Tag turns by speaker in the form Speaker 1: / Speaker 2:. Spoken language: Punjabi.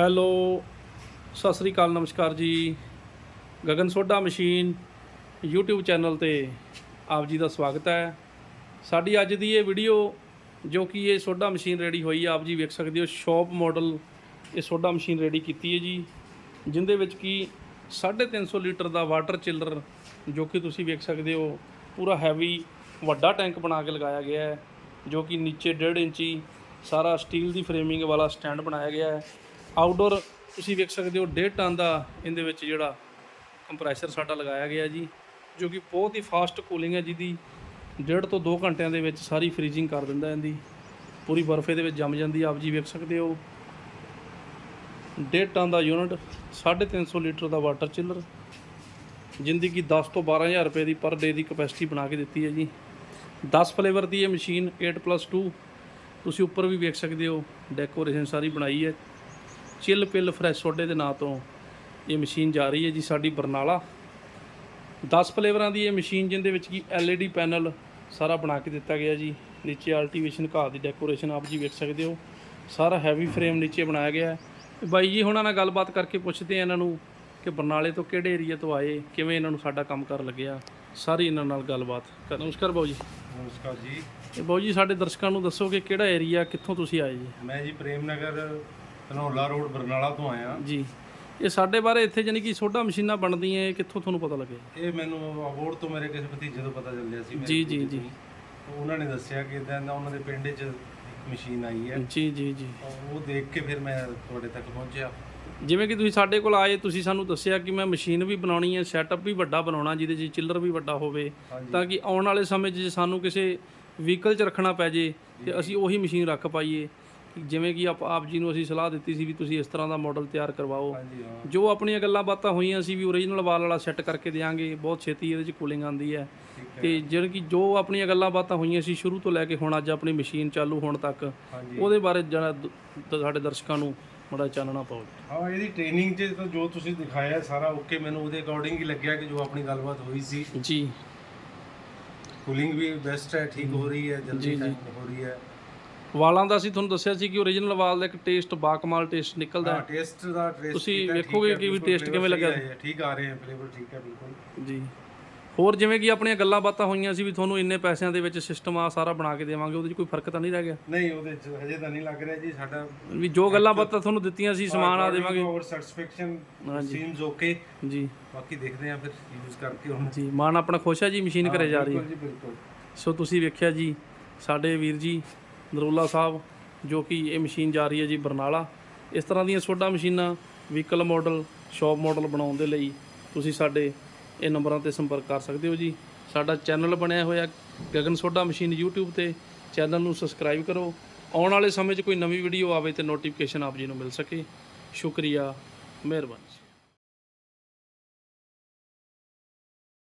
Speaker 1: ਹੈਲੋ, ਸਤਿ ਸ੍ਰੀ ਅਕਾਲ, ਨਮਸਕਾਰ ਜੀ। Gagan soda machine YouTube channel ਤੇ ਆਪ ਜੀ ਦਾ ਸਵਾਗਤ ਹੈ। ਸਾਡੀ ਅੱਜ ਦੀ ਇਹ ਵੀਡੀਓ, ਜੋ ਕਿ ਇਹ ਸੋਡਾ ਮਸ਼ੀਨ ਰੈਡੀ ਹੋਈ ਆਪ ਜੀ ਵੇਖ ਸਕਦੇ ਹੋ, ਸ਼ੌਪ ਮਾਡਲ ਇਹ ਸੋਡਾ ਮਸ਼ੀਨ ਰੈਡੀ ਕੀਤੀ ਹੈ ਜੀ, ਜਿੰਦੇ ਵਿੱਚ ਕੀ 350 ਲੀਟਰ ਦਾ ਵਾਟਰ ਚਿਲਰ ਜੋ ਕਿ ਤੁਸੀਂ ਵੇਖ ਸਕਦੇ ਹੋ, ਪੂਰਾ ਹੈਵੀ ਵੱਡਾ ਟੈਂਕ ਬਣਾ ਕੇ ਲਗਾਇਆ ਗਿਆ ਹੈ, ਜੋ ਕਿ ਨੀਚੇ 1.5 ਇੰਚੀ ਸਾਰਾ ਸਟੀਲ ਦੀ ਫਰੇਮਿੰਗ ਵਾਲਾ ਸਟੈਂਡ ਬਣਾਇਆ ਗਿਆ ਹੈ। ਆਊਟਡੋਰ ਤੁਸੀਂ ਵੇਖ ਸਕਦੇ ਹੋ 1.5 ਟਨ ਦਾ ਇਹਦੇ ਵਿੱਚ ਜਿਹੜਾ ਕੰਪਰੈਸਰ ਸਾਡਾ ਲਗਾਇਆ ਗਿਆ ਜੀ, ਜੋ ਕਿ ਬਹੁਤ ਹੀ ਫਾਸਟ ਕੂਲਿੰਗ ਹੈ ਜਿਹਦੀ ਡੇਢ ਤੋਂ 2 ਘੰਟਿਆਂ ਦੇ ਵਿੱਚ ਸਾਰੀ ਫ੍ਰੀਜ਼ਿੰਗ ਕਰ ਦਿੰਦਾ ਇਹਦੀ। ਪੂਰੀ ਬਰਫੇ ਦੇ ਵਿੱਚ ਜੰਮ ਜਾਂਦੀ ਆਪ ਜੀ ਵੇਖ ਸਕਦੇ ਹੋ। 1.5 ਟਨ ਦਾ ਯੂਨਿਟ 350 ਲੀਟਰ ਦਾ ਵਾਟਰ ਚਿਲਰ ਜਿੰਦੀ ਕੀ 10 ਤੋਂ 12000 ਰੁਪਏ ਦੀ ਪਰ ਡੇ ਦੀ ਕਪੈਸਿਟੀ ਬਣਾ ਕੇ ਦਿੱਤੀ ਹੈ ਜੀ। 10 ਫਲੇਵਰ ਦੀ ਇਹ ਮਸ਼ੀਨ 8+2 ਤੁਸੀਂ ਉੱਪਰ ਵੀ ਵੇਖ ਸਕਦੇ ਹੋ ਡੈਕੋਰੇਸ਼ਨ ਸਾਰੀ ਬਣਾਈ ਹੈ। ਚਿੱਲ ਪਿੱਲ ਫਰੈਸ਼ ਸੋਡੇ ਦੇ ਨਾਂ ਤੋਂ ਇਹ ਮਸ਼ੀਨ ਜਾ ਰਹੀ ਹੈ ਜੀ ਸਾਡੀ ਬਰਨਾਲਾ। 10 ਫਲੇਵਰਾਂ ਦੀ ਇਹ ਮਸ਼ੀਨ ਜਿੰਦੇ ਵਿੱਚ ਕੀ LED ਪੈਨਲ ਸਾਰਾ ਬਣਾ ਕੇ ਦਿੱਤਾ ਗਿਆ ਜੀ। ਨੀਚੇ ਅਲਟੀਵੇਸ਼ਨ ਘਾਹ ਦੀ ਡੈਕੋਰੇਸ਼ਨ ਆਪ ਜੀ ਵੇਖ ਸਕਦੇ ਹੋ। ਸਾਰਾ ਹੈਵੀ ਫਰੇਮ ਨੀਚੇ ਬਣਾਇਆ ਗਿਆ ਹੈ। ਬਾਈ ਜੀ ਹੁਣਾਂ ਨਾਲ ਗੱਲਬਾਤ ਕਰਕੇ ਪੁੱਛਦੇ ਆ ਇਹਨਾਂ ਨੂੰ ਕਿ ਬਰਨਾਲੇ ਤੋਂ ਕਿਹੜੇ ਏਰੀਆ ਤੋਂ ਆਏ ਕਿਵੇਂ ਇਹਨਾਂ ਨੂੰ ਸਾਡਾ ਕੰਮ ਕਰ ਲੱਗਿਆ। ਸਾਰੀ ਇਹਨਾਂ ਨਾਲ ਗੱਲਬਾਤ ਕਰ ਨਮਸਕਾਰ ਬਾਊ ਜੀ।
Speaker 2: ਨਮਸਕਾਰ ਜੀ।
Speaker 1: ਤੇ ਬਾਊ ਜੀ ਸਾਡੇ ਦਰਸ਼ਕਾਂ ਨੂੰ ਦੱਸੋ ਕਿ ਕਿਹੜਾ ਏਰੀਆ ਕਿੱਥੋਂ ਤੁਸੀਂ ਆਏ ਜੀ?
Speaker 2: ਮੈਂ ਜੀ ਪ੍ਰੇਮ ਨਗਰ ਧਨੌਲਾ ਰੋਡ ਬਰਨਾਲਾ ਤੋਂ ਆਇਆ
Speaker 1: ਜੀ। ਇਹ ਸਾਡੇ ਬਾਰੇ ਇੱਥੇ ਜਾਨੀ ਕਿ ਸੋਡਾ ਮਸ਼ੀਨਾਂ ਬਣਦੀਆਂ ਇਹ ਕਿੱਥੋਂ ਤੁਹਾਨੂੰ ਪਤਾ ਲੱਗਿਆ
Speaker 2: ਇਹ ਮੈਨੂੰ ਅਬੋਰਡ ਤੋਂ ਮੇਰੇ ਕਿਸੇ ਭਤੀਜੇ ਤੋਂ ਪਤਾ ਚੱਲਿਆ ਸੀ ਮੇਰੇ
Speaker 1: ਜੀ ਜੀ ਜੀ।
Speaker 2: ਤਾਂ। ਉਹਨਾਂ ਨੇ ਦੱਸਿਆ ਕਿ ਇਦਾਂ ਦਾ ਉਹਨਾਂ ਦੇ ਪਿੰਡ 'ਚ ਇੱਕ ਮਸ਼ੀਨ ਆਈ ਹੈ।
Speaker 1: ਜੀ ਜੀ ਜੀ।
Speaker 2: ਤਾਂ ਉਹ ਦੇਖ ਕੇ ਫਿਰ ਮੈਂ ਤੁਹਾਡੇ ਤੱਕ ਪਹੁੰਚਿਆ।
Speaker 1: ਜਿਵੇਂ ਕਿ ਤੁਸੀਂ ਸਾਡੇ ਕੋਲ ਆਏ ਤੁਸੀਂ ਸਾਨੂੰ ਦੱਸਿਆ ਕਿ ਮੈਂ ਮਸ਼ੀਨ ਵੀ ਬਣਾਉਣੀ ਹੈ ਸੈਟਅਪ ਵੀ ਵੱਡਾ ਬਣਾਉਣਾ ਜਿਹਦੇ 'ਚ ਚਿੱਲਰ ਵੀ ਵੱਡਾ ਹੋਵੇ। ਤਾਂ ਕਿ ਆਉਣ ਵਾਲੇ ਸਮੇਂ 'ਚ ਜੇ ਸਾਨੂੰ ਕਿਸੇ ਵਹੀਕਲ 'ਚ ਰੱਖਣਾ ਪੈ ਜੇ ਤੇ ਅਸੀਂ ਉਹੀ ਮਸ਼ੀਨ ਰੱਖ ਪਾਈਏ। ਜਿਵੇਂ ਕਿ ਆਪ ਆਪ ਜੀ ਨੂੰ ਅਸੀਂ ਸਲਾਹ ਦਿੱਤੀ ਸੀ ਵੀ ਤੁਸੀਂ ਇਸ ਤਰ੍ਹਾਂ ਦਾ ਮਾਡਲ ਤਿਆਰ ਕਰਵਾਓ।
Speaker 2: ਹਾਂਜੀ ਹਾਂ।
Speaker 1: ਜੋ ਆਪਣੀਆਂ ਗੱਲਾਂ ਬਾਤਾਂ ਹੋਈਆਂ ਸੀ ਵੀ ਓਰੀਜਨਲ ਵਾਲ ਵਾਲਾ ਸੈੱਟ ਕਰਕੇ ਦੇਾਂਗੇ ਬਹੁਤ ਛੇਤੀ ਇਹਦੇ 'ਚ ਕੂਲਿੰਗ ਆਉਂਦੀ ਹੈ। ਤੇ ਜਿਹੜੀ ਕਿ ਜੋ ਆਪਣੀਆਂ ਗੱਲਾਂ ਬਾਤਾਂ ਹੋਈਆਂ ਸੀ ਸ਼ੁਰੂ ਤੋਂ ਲੈ ਕੇ ਹੁਣ ਅੱਜ ਆਪਣੀ ਮਸ਼ੀਨ ਚਾਲੂ ਹੋਣ ਤੱਕ ਉਹਦੇ ਬਾਰੇ ਦ- ਦ- ਸਾਡੇ ਦਰਸ਼ਕਾਂ ਨੂੰ ਬੜਾ ਚਾਨਣਾ ਪਾਓ।
Speaker 2: ਹਾਂ ਇਹਦੀ ਟ੍ਰੇਨਿੰਗ 'ਚ ਤਾਂ ਜੋ ਤੁਸੀਂ ਦਿਖਾਇਆ ਸਾਰਾ ਓਕੇ ਮੈਨੂੰ ਉਹਦੇ ਅਕੋਰਡਿੰਗ ਹੀ ਲੱਗਿਆ ਕਿ ਜੋ ਆਪਣੀ ਗੱਲਬਾਤ ਹੋਈ ਸੀ।
Speaker 1: ਜੀ।
Speaker 2: ਕੂਲਿੰਗ ਵੀ ਬੈਸਟ ਹੈ ਠੀਕ ਹੋ। ਰਹੀ ਹੈ ਜਲਦੀ। ਟਾਈਮ ਹੋ ਰਹੀ ਹੈ।
Speaker 1: ਵਾਲਾਂ ਦਾ ਅਸੀਂ ਤੁਹਾਨੂੰ ਦੱਸਿਆ ਸੀ ਕਿ ਓਰੀਜਨਲ ਵਾਲ ਦਾ ਇੱਕ ਟੇਸਟ ਬਾਕਮਾਲ ਟੇਸਟ ਨਿਕਲਦਾ
Speaker 2: ਹਾਂ। ਟੇਸਟ ਦਾ ਟੇਸਟ
Speaker 1: ਤੁਸੀਂ ਵੇਖੋਗੇ ਕਿ ਵੀ taste ਕਿਵੇਂ ਲੱਗਾ?
Speaker 2: ਠੀਕ ਆ ਰਹੇ ਹੈ ਫਲੇਵਰ ਠੀਕ ਹੈ ਬਿਲਕੁਲ।
Speaker 1: ਜੀ। ਹੋਰ ਜਿਵੇਂ ਕਿ ਆਪਣੀਆਂ ਗੱਲਾਂ ਬਾਤਾਂ ਹੋਈਆਂ ਸੀ ਵੀ ਤੁਹਾਨੂੰ ਇੰਨੇ ਪੈਸਿਆਂ ਦੇ ਵਿੱਚ ਸਿਸਟਮ ਆ ਸਾਰਾ ਬਣਾ ਕੇ ਦੇਵਾਂਗੇ ਉਹਦੇ 'ਚ ਕੋਈ ਫ਼ਰਕ ਤਾਂ ਨਹੀਂ ਰਹਿ ਗਿਆ?
Speaker 2: ਨਹੀਂ ਉਹਦੇ ਚ ਹਜੇ ਤਾਂ ਨਹੀਂ ਲੱਗ ਰਿਹਾ ਜੀ ਸਾਡਾ
Speaker 1: ਵੀ ਜੋ ਗੱਲਾਂ ਬਾਤਾਂ ਤੁਹਾਨੂੰ ਦਿੱਤੀਆਂ ਸੀ ਸਮਾਨ ਆ ਦੇਵਾਂਗੇ।
Speaker 2: Over satisfaction. ਸੀਮਸ ਓਕੇ
Speaker 1: ਜੀ।
Speaker 2: ਬਾਕੀ ਦੇਖਦੇ ਆ ਫਿਰ ਯੂਜ਼ ਕਰਕੇ ਹੁਣ।
Speaker 1: ਜੀ ਮਾਨ ਆਪਣਾ ਖੁਸ਼ ਹੈ ਜੀ ਮਸ਼ੀਨ ਘਰੇ ਜਾ ਰਹੀ ਹੈ।
Speaker 2: ਬਿਲਕੁਲ ਜੀ ਬਿਲਕੁਲ।
Speaker 1: ਸੋ ਤੁਸੀਂ ਵੇਖਿਆ ਜੀ ਸਾਡੇ ਵੀਰ ਜੀ ਨਰੂਲਾ ਸਾਹਿਬ, ਜੋ ਕਿ ਇਹ ਮਸ਼ੀਨ ਜਾ ਰਹੀ ਹੈ ਜੀ ਬਰਨਾਲਾ। ਇਸ ਤਰ੍ਹਾਂ ਦੀਆਂ ਸੋਡਾ ਮਸ਼ੀਨਾਂ ਵਹੀਕਲ ਮਾਡਲ ਸ਼ੌਪ ਮਾਡਲ ਬਣਾਉਣ ਦੇ ਲਈ ਤੁਸੀਂ ਸਾਡੇ ਇਹ ਨੰਬਰਾਂ ਤੇ ਸੰਪਰਕ ਕਰ ਸਕਦੇ ਹੋ ਜੀ। ਸਾਡਾ ਚੈਨਲ ਬਣਿਆ ਹੋਇਆ ਗਗਨ ਸੋਡਾ ਮਸ਼ੀਨ YouTube ਤੇ, ਚੈਨਲ ਨੂੰ ਸਬਸਕ੍ਰਾਈਬ ਕਰੋ। ਆਉਣ ਵਾਲੇ ਸਮੇਂ 'ਚ ਕੋਈ ਨਵੀਂ ਵੀਡੀਓ ਆਵੇ ਤੇ ਨੋਟੀਫਿਕੇਸ਼ਨ ਆਪ ਜੀ ਨੂੰ ਮਿਲ ਸਕੇ। ਸ਼ੁਕਰੀਆ, ਮਿਹਰਬਾਨੀ।